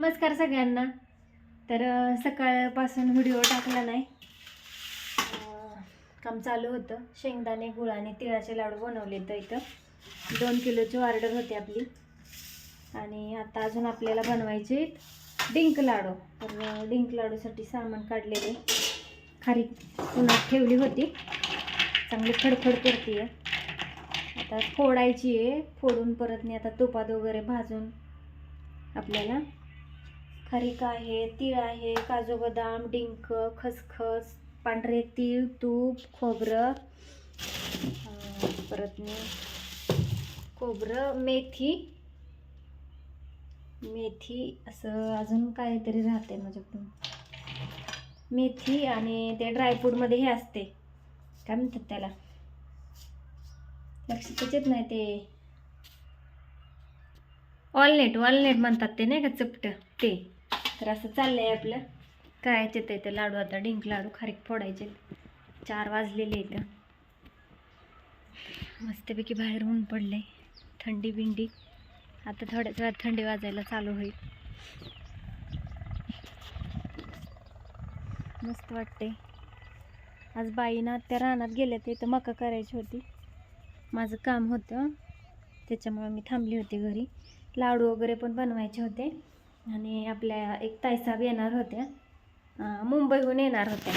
नमस्कार सगळ्यांना. तर सकाळपासून व्हिडिओ टाकला नाही. काम चालू होतं. शेंगदाणे गुळ आणि तिळाचे लाडू बनवले तर इथं. दोन किलोची ऑर्डर होती आपली. आणि आता अजून आपल्याला बनवायचे डिंक लाडू. तर डिंक लाडूसाठी सामान काढलेले. खारी उन्हात ठेवली होती. चांगली खडखड करते आता फोडायची आहे. फोडून परत मी आता तुपात वगैरे भाजून आपल्याला खारीक आहे तीळ आहे काजू बदाम डिंक खसखस पांढरे तीळ तूप खोबरं परत मी खोबरं मेथी. मेथी असं अजून काहीतरी राहते माझ्याकडून. मेथी आणि ते ड्रायफ्रूटमध्ये हे असते काय म्हणतात त्याला? लक्ष येत नाही ते. ऑलनेट ऑलनेट म्हणतात ते नाही का चपटं? ते. तर असं चाललंय आपलं. करायचे ते ते लाडू आता डिंक लाडू खारीक फोडायचे. चार वाजलेले इथं मस्तपैकी बाहेर ऊन पडले थंडी बिंडी. आता थोड्याच वेळात थंडी वाजायला चालू होईल. मस्त वाटते आज बाईनं त्या रानात गेल्या ते इथं मका करायची होती. माझं काम होतं. त्याच्यामुळे मी थांबली होती घरी. लाडू वगैरे पण बनवायचे होते. आणि आपल्या एक ताईसाहेब येणार होत्या. मुंबईहून येणार होत्या.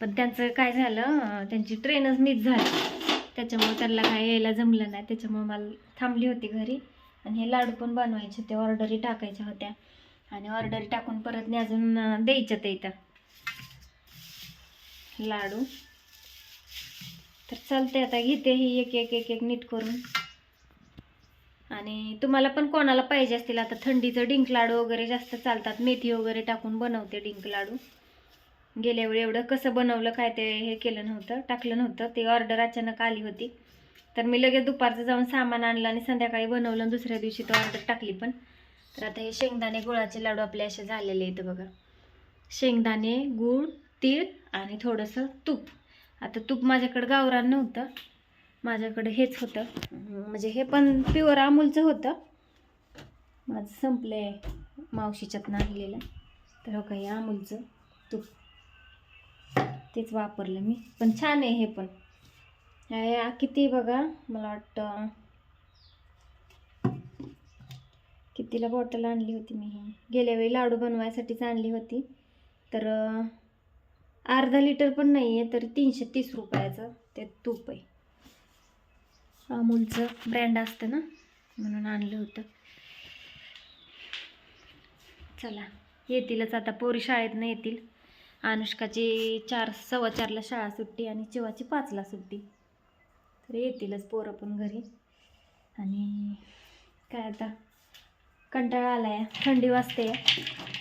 पण त्यांचं काय झालं त्यांची ट्रेनच मिस झाली. त्याच्यामुळे त्यांना काय यायला जमलं नाही. त्याच्यामुळे मला थांबली होती घरी. आणि हे लाडू पण बनवायचे होते ऑर्डरी टाकायच्या होत्या. आणि ऑर्डरी टाकून परत मी अजून द्यायच्या ते इथं. लाडू. तर चालते आता घेते ही एक एक एक एक नीट करून. आणि तुम्हाला पण कोणाला पाहिजे असतील आता थंडीचं डिंक लाडू वगैरे जास्त चालतात मेथी वगैरे टाकून बनवते डिंक लाडू. गेल्या वेळी एवढं कसं बनवलं काय ते हे केलं नव्हतं टाकलं नव्हतं ते ऑर्डर अचानक आली होती. तर मी लगेच दुपारचं जाऊन सामान आणलं आणि संध्याकाळी बनवलं आणि दुसऱ्या दिवशी तो ऑर्डर टाकली पण. तर आता हे शेंगदाणे गुळाचे लाडू आपले असे झालेले आहेत बघा. शेंगदाणे गूळ तीळ आणि थोडंसं तूप. आता तूप माझ्याकडं गावरान नव्हतं. माझ्याकडे हेच होतं. म्हणजे हे पण प्युअर अमूलचं होतं. माझं संपलंय मावशीच्यात आणलेलं तर हो काही अमूलचं. तूप तेच वापरलं मी. पण छान आहे हे पण. हे किती बघा मला वाटतं. कितीला बॉटल आणली होती मी ही. गेल्या वेळी लाडू बनवायसाठीच आणली होती. तर अर्धा लिटर पण नाही आहे तर तीनशे तीस रुपयाचं. ते तूप आहे. अमूलचं ब्रँड असतं ना म्हणून आणलं होतं. चला येतीलच आता. पोरी शाळेतनं येतील. अनुष्काची चार सव्वा चारला शाळा सुट्टी आणि चिवाची पाचला सुट्टी. तर येतीलच पोरं पण घरी. आणि काय आता? कंटाळा आला आहे थंडी वाजते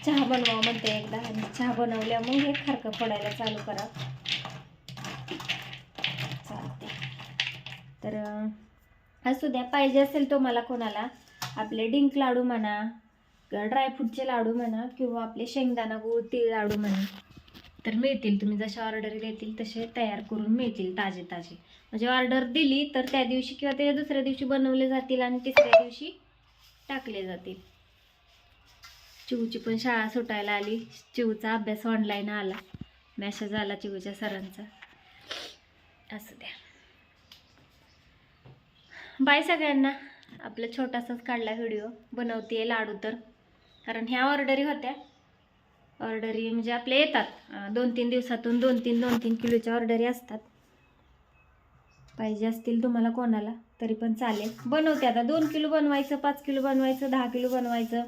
चहा बनवा म्हणते एकदा. आणि चहा बनवल्या मग हे खारकं पडायला चालू करा चालते तर असू द्या पाहिजे असेल तुम्हाला कोणाला. आपले डिंक लाडू म्हणा ड्रायफ्रूटचे लाडू म्हणा किंवा आपले शेंगदाणा गूळ तीळ लाडू म्हणा. तर मिळतील तुम्ही जशा ऑर्डर देतील तसे तयार करून मिळतील ताजे ताजे. म्हणजे ऑर्डर दिली तर त्या दिवशी किंवा ते दुसऱ्या दिवशी बनवले जातील आणि तिसऱ्या दिवशी टाकले जातील. चिवची पण शाळा सुटायला आली. चिवचा अभ्यास ऑनलाईन आला. मॅसेज आला चिवच्या सरांचा. असू द्या. बाय सगळ्यांना. आपला छोटासाच काढला व्हिडिओ. बनवते लाडू तर. कारण ह्या ऑर्डरी होत्या. ऑर्डरी म्हणजे आपल्या येतात. दोन तीन दिवसातून दोन तीन दोन तीन किलोच्या ऑर्डरी असतात. पाहिजे असतील तुम्हाला कोणाला तरी पण चालेल. बनवते आता. दोन किलो बनवायचं पाच किलो बनवायचं दहा किलो बनवायचं.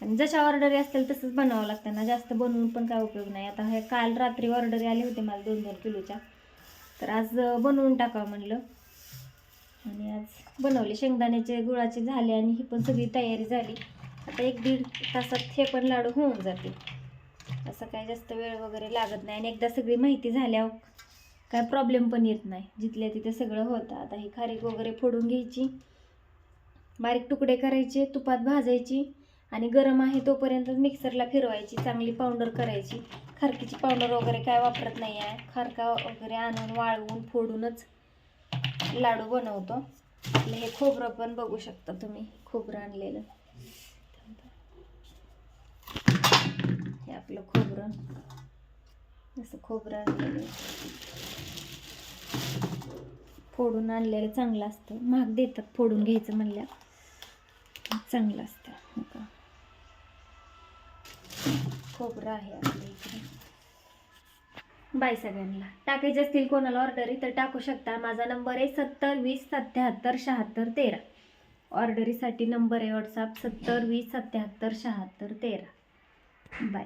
आणि जशा ऑर्डरी असतील तसंच बनावं लागतं ना. जास्त बनवून पण काय उपयोग नाही. आता हे काल रात्री ऑर्डरी आले होते मला दोन दोन किलोच्या. तर आज बनवून टाकावं म्हणलं. आणि आज बनवले शेंगदाण्याचे गुळाचे झाले आणि ही पण सगळी तयारी झाली. आता एक दीड तासात हे पण लाडू होऊन जाते असं काय जास्त वेळ वगैरे लागत नाही आणि एकदा सगळी माहिती झाल्यावर काय प्रॉब्लेम पण येत नाही. जिथल्या तिथे सगळं होतं. आता ही खारीक वगैरे फोडून घ्यायची. बारीक तुकडे करायचे तुपात भाजायची आणि गरम आहे तोपर्यंत मिक्सरला फिरवायची चांगली पावडर करायची. खारकीची पावडर वगैरे काय वापरत नाही आहे खारका वगैरे आणून वाळवून फोडूनच लाडू बनवतो. आपलं हे खोबरं पण बघू शकता तुम्ही खोबरं आणलेलं. हे आपलं खोबरं. असं खोबरं आणलेलं फोडून आणलेलं चांगलं असतं. महाग देतात फोडून घ्यायचं म्हणल्या चांगलं असतं. खोबरं आहे आपल्या इकडे. बाय सगळ्यांना. टाकायचे असतील कोणाला ऑर्डरी तर टाकू शकता. माझा नंबर आहे सत्तर वीस सत्याहत्तर शहात्तर तेरा. ऑर्डरीसाठी नंबर आहे व्हॉट्सअप सत्तर वीस सत्याहत्तर शहात्तर तेरा. बाय.